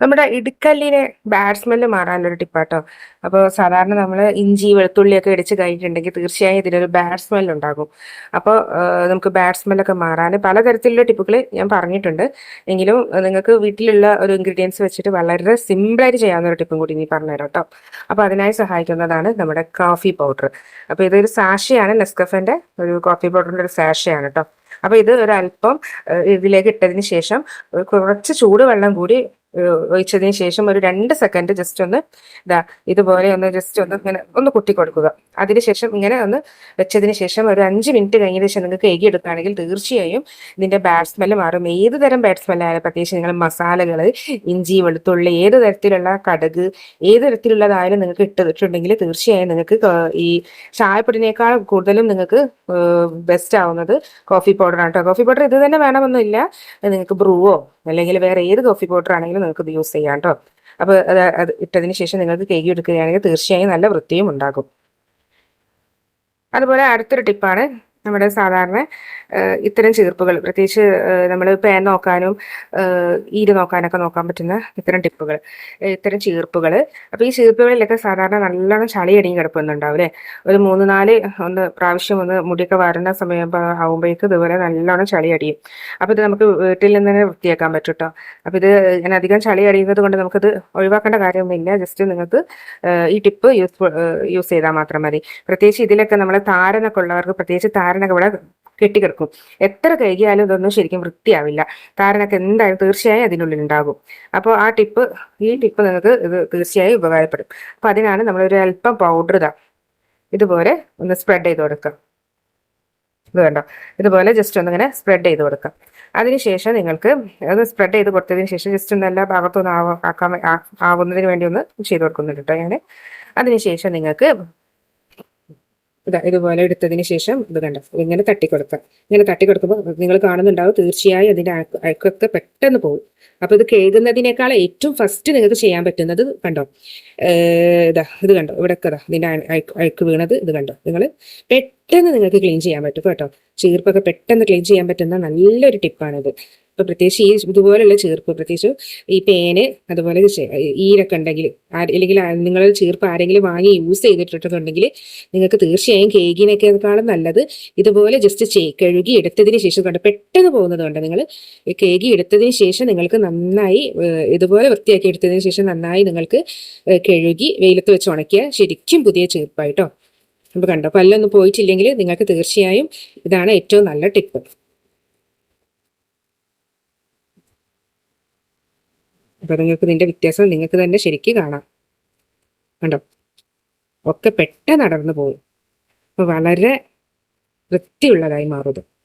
നമ്മുടെ ഇടുക്കല്ലിനെ ബാഡ് മാറാനൊരു ടിപ്പാട്ടോ. അപ്പോൾ സാധാരണ നമ്മൾ ഇഞ്ചി വെളുത്തുള്ളിയൊക്കെ ഇടിച്ച് കഴിഞ്ഞിട്ടുണ്ടെങ്കിൽ തീർച്ചയായും ഇതിനൊരു ബാഡ് ഉണ്ടാകും. അപ്പോൾ നമുക്ക് ബാഡ് സ്മെല്ലൊക്കെ മാറാൻ പലതരത്തിലുള്ള ടിപ്പുകൾ ഞാൻ പറഞ്ഞിട്ടുണ്ട്. എങ്കിലും നിങ്ങൾക്ക് വീട്ടിലുള്ള ഒരു ഇൻഗ്രീഡിയൻസ് വെച്ചിട്ട് വളരെ സിമ്പിളായിട്ട് ചെയ്യാവുന്ന ഒരു ടിപ്പും കൂടി നീ പറഞ്ഞുതരാം കേട്ടോ അപ്പോൾ അതിനായി സഹായിക്കുന്നതാണ് നമ്മുടെ കോഫി പൗഡർ അപ്പോൾ ഇതൊരു സാഷയാണ് നെസ്കഫന്റെ ഒരു കോഫി പൗഡറിന്റെ ഒരു സാഷയാണ് കേട്ടോ അപ്പോൾ ഇത് ഒരല്പം ഇതിലേക്ക് ഇട്ടതിന് ശേഷം കുറച്ച് ചൂടുവെള്ളം കൂടി ഒഴിച്ചതിന് ശേഷം ഒരു രണ്ട് സെക്കൻഡ് ജസ്റ്റ് ഒന്ന് ഇതാ ഇതുപോലെ ഒന്ന് ജസ്റ്റ് ഒന്ന് ഇങ്ങനെ ഒന്ന് കുട്ടി കൊടുക്കുക. അതിനുശേഷം ഇങ്ങനെ ഒന്ന് വെച്ചതിന് ശേഷം ഒരു അഞ്ച് മിനിറ്റ് കഴിഞ്ഞ ശേഷം നിങ്ങൾക്ക് എഗി എടുക്കുകയാണെങ്കിൽ തീർച്ചയായും ഇതിന്റെ ബാഡ് സ്മെല്ല് മാറും. ഏത് തരം ബാഡ് സ്മെല്ലായാലും പ്രത്യേകിച്ച് നിങ്ങൾ മസാലകൾ ഇഞ്ചി വെളുത്തുള്ളി ഏത് തരത്തിലുള്ള കടുക് ഏത് തരത്തിലുള്ളതായാലും നിങ്ങൾക്ക് ഇട്ടിട്ടുണ്ടെങ്കിൽ തീർച്ചയായും നിങ്ങൾക്ക് ഈ ചായപ്പൊടിനേക്കാൾ കൂടുതലും നിങ്ങൾക്ക് ബെസ്റ്റ് ആവുന്നത് കോഫി പൗഡർ ആണ് കേട്ടോ കോഫി പൗഡർ ഇത് തന്നെ വേണമെന്നില്ല. നിങ്ങൾക്ക് ബ്രൂവോ അല്ലെങ്കിൽ വേറെ ഏത് കോഫി പൗഡർ ആണെങ്കിലും നിങ്ങൾക്ക് ഇത് യൂസ് ചെയ്യാം കേട്ടോ അപ്പോൾ അത് അത് ഇട്ടതിന് ശേഷം നിങ്ങൾക്ക് കേക്ക് എടുക്കുകയാണെങ്കിൽ തീർച്ചയായും നല്ല വൃത്തിയും ഉണ്ടാകും. അതുപോലെ അടുത്തൊരു ടിപ്പാണ് നമ്മുടെ സാധാരണ ഇത്തരം ചീർപ്പുകൾ പ്രത്യേകിച്ച് നമ്മൾ പേൻ നോക്കാനും ഈര് നോക്കാനൊക്കെ നോക്കാൻ പറ്റുന്ന ഇത്തരം ടിപ്പുകൾ ഇത്തരം ചീർപ്പുകൾ. അപ്പോൾ ഈ ചീർപ്പുകളിലൊക്കെ സാധാരണ നല്ലോണം ചളി അടിയും കിടപ്പുന്നുണ്ടാവും അല്ലേ? ഒരു മൂന്ന് നാല് ഒന്ന് പ്രാവശ്യം ഒന്ന് മുടിയൊക്കെ വരുന്ന സമയം ആകുമ്പോഴേക്ക് ഇതുപോലെ നല്ലോണം ചളി അടിയും അപ്പോൾ ഇത് നമുക്ക് വീട്ടിൽ നിന്ന് തന്നെ വൃത്തിയാക്കാൻ പറ്റും കേട്ടോ അപ്പോൾ ഇത് ഞാൻ അധികം ചളി അടിയുന്നത് കൊണ്ട് നമുക്കത് ഒഴിവാക്കേണ്ട കാര്യമൊന്നുമില്ല. ജസ്റ്റ് നിങ്ങൾക്ക് ഈ ടിപ്പ് യൂസ് യൂസ് ചെയ്താൽ മാത്രം മതി. പ്രത്യേകിച്ച് ഇതിലൊക്കെ നമ്മളെ താരനൊക്കെ ഉള്ളവർക്ക് പ്രത്യേകിച്ച് താരനൊക്കെ ഇവിടെ കെട്ടിക്കിടക്കും. എത്ര കഴുകിയാലും ഇതൊന്നും ശരിക്കും വൃത്തിയാവില്ല. താരനൊക്കെ എന്തായാലും തീർച്ചയായും അതിനുള്ളിൽ ഉണ്ടാകും അപ്പോൾ ആ ടിപ്പ് ഈ ടിപ്പ് നിങ്ങൾക്ക് ഇത് തീർച്ചയായും ഉപകാരപ്പെടും. അപ്പോൾ അതിനാണ് നമ്മളൊരു അല്പം പൗഡർ ഇതാ. ഇതുപോലെ ഒന്ന് സ്പ്രെഡ് ചെയ്ത് കൊടുക്കുക. ഇത് കണ്ടോ? ഇതുപോലെ ജസ്റ്റ് ഒന്നിങ്ങനെ സ്പ്രെഡ് ചെയ്ത് കൊടുക്കാം അതിനുശേഷം നിങ്ങൾക്ക് അത് സ്പ്രെഡ് ചെയ്ത് കൊടുത്തതിന് ശേഷം ജസ്റ്റ് ഒന്ന് എല്ലാ ഭാഗത്തും ഒന്ന് ആവ- ആക്കാൻ ആവുന്നതിന് വേണ്ടി ഒന്ന് ചെയ്ത് കൊടുക്കുന്നുണ്ട് കേട്ടോ ഞാൻ അതിനുശേഷം നിങ്ങൾക്ക് ഇതാ ഇതുപോലെ എടുത്തതിന് ശേഷം ഇത് കണ്ടോ? ഇങ്ങനെ തട്ടിക്കൊടുക്കുക. ഇങ്ങനെ തട്ടിക്കൊടുക്കുമ്പോൾ നിങ്ങൾ കാണുന്നുണ്ടാവും തീർച്ചയായും അതിന്റെ അഴുക്ക് അഴുക്കൊക്കെ പെട്ടെന്ന് പോകും. അപ്പൊ ഇത് കഴുകുന്നതിനേക്കാൾ ഏറ്റവും ഫസ്റ്റ് നിങ്ങൾക്ക് ചെയ്യാൻ പറ്റുന്നത് കണ്ടോ? ഇതാ ഇത് കണ്ടോ? ഇവിടെ ഇതാ അഴുക്ക് അഴുക്ക് വീണത് ഇത് കണ്ടോ? നിങ്ങൾ പെട്ടെന്ന് നിങ്ങൾക്ക് ക്ലീൻ ചെയ്യാൻ പറ്റും കേട്ടോ. ചീർപ്പൊക്കെ പെട്ടെന്ന് ക്ലീൻ ചെയ്യാൻ പറ്റുന്ന നല്ലൊരു ടിപ്പാണിത് ഇപ്പൊ പ്രത്യേകിച്ച് ഈ ഇതുപോലെയുള്ള ചീർപ്പ് പ്രത്യേകിച്ച് ഈ പേന് അതുപോലെ ഈരൊക്കെ ഉണ്ടെങ്കിൽ അല്ലെങ്കിൽ നിങ്ങൾ ചീർപ്പ് ആരെങ്കിലും വാങ്ങി യൂസ് ചെയ്തിട്ടുണ്ടെങ്കിൽ നിങ്ങൾക്ക് തീർച്ചയായും കേക്കിനേക്കാളും നല്ലത് ഇതുപോലെ ജസ്റ്റ് കഴുകി എടുത്തതിന് ശേഷം കണ്ട് പെട്ടെന്ന് പോകുന്നതുകൊണ്ട് നിങ്ങൾ? കേക്ക് എടുത്തതിന് ശേഷം നിങ്ങൾക്ക് നന്നായി ഇതുപോലെ വൃത്തിയാക്കി എടുത്തതിന് ശേഷം നന്നായി നിങ്ങൾക്ക് കഴുകി വെയിലത്ത് വെച്ച് ഉണക്കിയ ശരിക്കും പുതിയ ചീർപ്പായിട്ടോ അപ്പോൾ കണ്ടോ. പല്ലൊന്നും പോയിട്ടില്ലെങ്കിൽ നിങ്ങൾക്ക് തീർച്ചയായും ഇതാണ് ഏറ്റവും നല്ല ടിപ്പ്. അപ്പൊ നിങ്ങൾക്ക് ഇതിന്റെ വ്യത്യാസം നിങ്ങൾക്ക് തന്നെ ശരിക്കും കാണാം. കണ്ടോ? ഒക്കെ പെട്ടെന്ന് നടന്നു പോകും. അപ്പൊ വളരെ വൃത്തിയുള്ളതായി മാറും